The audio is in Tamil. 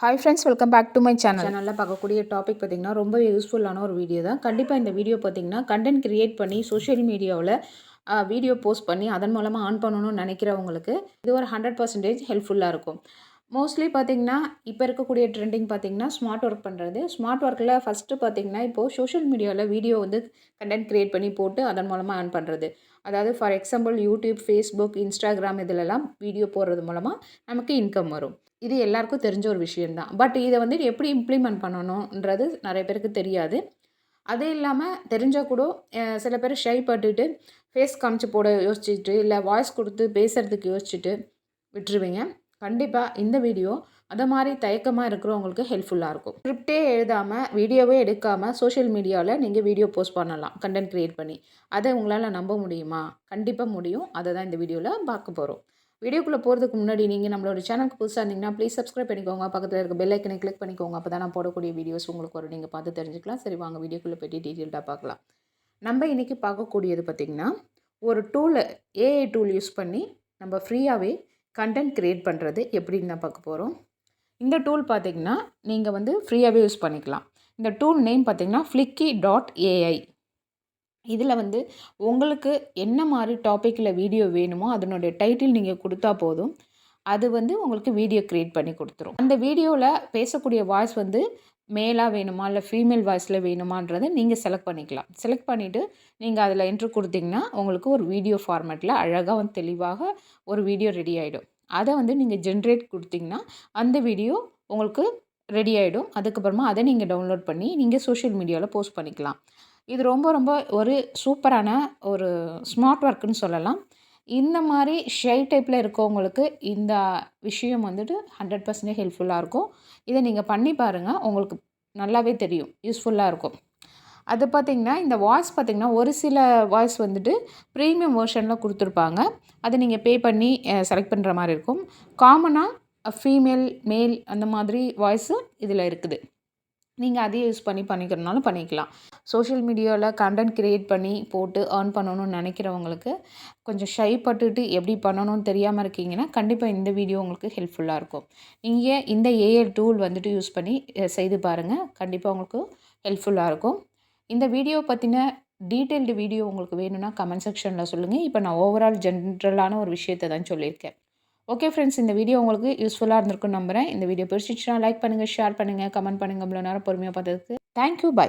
Hi friends welcome back to my channel சேனலில் பார்க்கக்கூடிய டாபிக் பார்த்திங்கன்னா ரொம்ப யூஸ்ஃபுல்லான ஒரு வீடியோ தான். கண்டிப்பாக இந்த வீடியோ பார்த்திங்கன்னா கண்டென்ட் கிரியேட் பண்ணி சோஷியல் மீடியாவில் வீடியோ போஸ்ட் பண்ணி அதன் மூலமாக ஆன் பண்ணணும்னு நினைக்கிறவங்களுக்கு இது ஒரு ஹண்ட்ரட் பர்சன்டேஜ் ஹெல்ப்ஃபுல்லாக இருக்கும். மோஸ்ட்லி பார்த்திங்கன்னா இப்போ இருக்கக்கூடிய ட்ரெண்டிங் பார்த்திங்கன்னா ஸ்மார்ட் ஒர்க் பண்ணுறது ஸ்மார்ட் ஒர்க்கில் ஃபஸ்ட்டு பார்த்திங்கன்னா இப்போது சோஷியல் மீடியாவில் வீடியோ வந்து கண்டென்ட் க்ரியேட் பண்ணி போட்டு அதன் மூலமாக ஆன் பண்ணுறது அதாவது for example YouTube Facebook Instagram இதிலெல்லாம் வீடியோ போடுறது மூலமாக நமக்கு இன்கம் வரும். இது எல்லாருக்கும் தெரிஞ்ச ஒரு விஷயந்தான் பட் இதை வந்து எப்படி இம்ப்ளிமெண்ட் பண்ணணுன்றது நிறைய பேருக்கு தெரியாது. அது இல்லாமல் தெரிஞ்சால் கூட சில பேர் ஷை பட்டுட்டு ஃபேஸ் காமிச்சு போட யோசிச்சுட்டு இல்லை வாய்ஸ் கொடுத்து பேசுகிறதுக்கு யோசிச்சுட்டு விட்டுருவீங்க. கண்டிப்பாக இந்த வீடியோ அதை மாதிரி தயக்கமாக இருக்கிறவங்களுக்கு ஹெல்ப்ஃபுல்லாக இருக்கும். ஸ்கிரிப்டே எழுதாமல் வீடியோவே எடுக்காமல் சோஷியல் மீடியாவில் நீங்கள் வீடியோ போஸ்ட் பண்ணலாம் கண்டென்ட் க்ரியேட் பண்ணி. அதை உங்களால் நம்ப முடியுமா? கண்டிப்பாக முடியும். அதை தான் இந்த வீடியோவில் பார்க்க போகிறோம் வீடியோக்குள்ளே போகிறதுக்கு முன்னாடி நீங்கள் நம்மளோட சேனலுக்கு புதுசாக இருந்தீங்கன்னா ப்ளீஸ் சப்ஸ்கிரைப் பண்ணிக்கோங்க. பக்கத்தில் இருக்க பெல் ஐக்கனை கிளிக் பண்ணிக்கோங்க. அப்போ தான் நான் போடக்கூடிய வீடியோஸ் உங்களுக்கு வரும். நீங்கள் பார்த்து தெரிஞ்சுக்கலாம். சரி வாங்க வீடியோக்குள்ளே போய்ட்டு டீட்டெயில்டாக பார்க்கலாம். நம்ம இன்றைக்கி பார்க்கக்கூடியது பார்த்திங்கன்னா ஒரு டூலை ஏஐ டூல் யூஸ் பண்ணி நம்ம ஃப்ரீயாகவே கண்டென்ட் க்ரியேட் பண்ணுறது எப்படின்னு தான் பார்க்க போகிறோம் இந்த டூல் பார்த்திங்கன்னா நீங்கள் வந்து ஃப்ரீயாகவே யூஸ் பண்ணிக்கலாம். இந்த டூல் நேம் பார்த்திங்கன்னா ஃப்ளிக்கி டாட் ஏஐ இதில் வந்து உங்களுக்கு என்ன மாதிரி டாப்பிக்கில் வீடியோ வேணுமோ அதனுடைய டைட்டில் நீங்கள் கொடுத்தா போதும். அது வந்து உங்களுக்கு வீடியோ க்ரியேட் பண்ணி கொடுத்துரும். அந்த வீடியோவில் பேசக்கூடிய வாய்ஸ் வந்து மேலாக வேணுமா? இல்லை ஃபீமேல் வாய்ஸில் வேணுமான்றதை நீங்கள் செலக்ட் பண்ணிக்கலாம். செலக்ட் பண்ணிவிட்டு நீங்கள் அதில் என்ட்ரு கொடுத்தீங்கன்னா உங்களுக்கு ஒரு வீடியோ ஃபார்மேட்டில் அழகாக வந்து தெளிவாக ஒரு வீடியோ ரெடி ஆகிடும் அதை வந்து நீங்கள் ஜென்ரேட் கொடுத்தீங்கன்னா அந்த வீடியோ உங்களுக்கு ரெடி ஆகிடும் அதுக்கப்புறமா அதை நீங்கள் டவுன்லோட் பண்ணி நீங்கள் சோஷியல் மீடியாவில் போஸ்ட் பண்ணிக்கலாம். இது ரொம்ப ரொம்ப ஒரு சூப்பரான ஒரு ஸ்மார்ட் ஒர்க்குன்னு சொல்லலாம். இந்த மாதிரி ஷை டைப்பில் இருக்கவங்களுக்கு இந்த விஷயம் வந்துட்டு ஹண்ட்ரட் பர்சன்டேஜ் ஹெல்ப்ஃபுல்லாக இருக்கும். இதை நீங்கள் பண்ணி பாருங்கள் உங்களுக்கு நல்லாவே தெரியும் யூஸ்ஃபுல்லாக இருக்கும். அது பார்த்திங்கன்னா இந்த வாய்ஸ் பார்த்திங்கன்னா ஒரு சில வாய்ஸ் வந்துட்டு ப்ரீமியம் வேர்ஷனில் கொடுத்துருப்பாங்க. அதை நீங்கள் பே பண்ணி செலக்ட் பண்ணுற மாதிரி இருக்கும். காமனாக ஃபீமேல் மேல் அந்த மாதிரி வாய்ஸும் இதில் இருக்குது. நீங்கள் அதையே யூஸ் பண்ணி பண்ணிக்கிறனாலும் பண்ணிக்கலாம். சோஷியல் மீடியாவில் கண்டென்ட் க்ரியேட் பண்ணி போட்டு ஏர்ன் பண்ணணும்னு நினைக்கிறவங்களுக்கு கொஞ்சம் ஷை பட்டுட்டு எப்படி பண்ணணும்னு தெரியாமல் இருக்கீங்கன்னா கண்டிப்பாக இந்த வீடியோ உங்களுக்கு ஹெல்ப்ஃபுல்லாக இருக்கும். நீங்கள் இந்த ஏஎல் டூல் வந்துட்டு யூஸ் பண்ணி செய்து பாருங்கள் கண்டிப்பாக உங்களுக்கு ஹெல்ப்ஃபுல்லாக இருக்கும். இந்த வீடியோ பற்றின டீட்டெயில்டு வீடியோ உங்களுக்கு வேணும்னா கமெண்ட் செக்ஷனில் சொல்லுங்கள் இப்போ நான் ஓவரால் ஜென்ரலான ஒரு விஷயத்தை தான் சொல்லியிருக்கேன். ஓகே ஃப்ரெண்ட்ஸ் இந்த வீடியோ உங்களுக்கு யூஸ்ஃபுல்லாக இருந்திருக்குன்னு நம்புகிறேன் இந்த வீடியோ பிடிச்சிச்சுன்னா லைக் பண்ணுங்கள் ஷேர் பண்ணுங்கள் கமெண்ட் பண்ணுங்கள் இவ்வளோ நேரம் பொறுமையாக பார்த்ததுக்கு தேங்க்யூ பை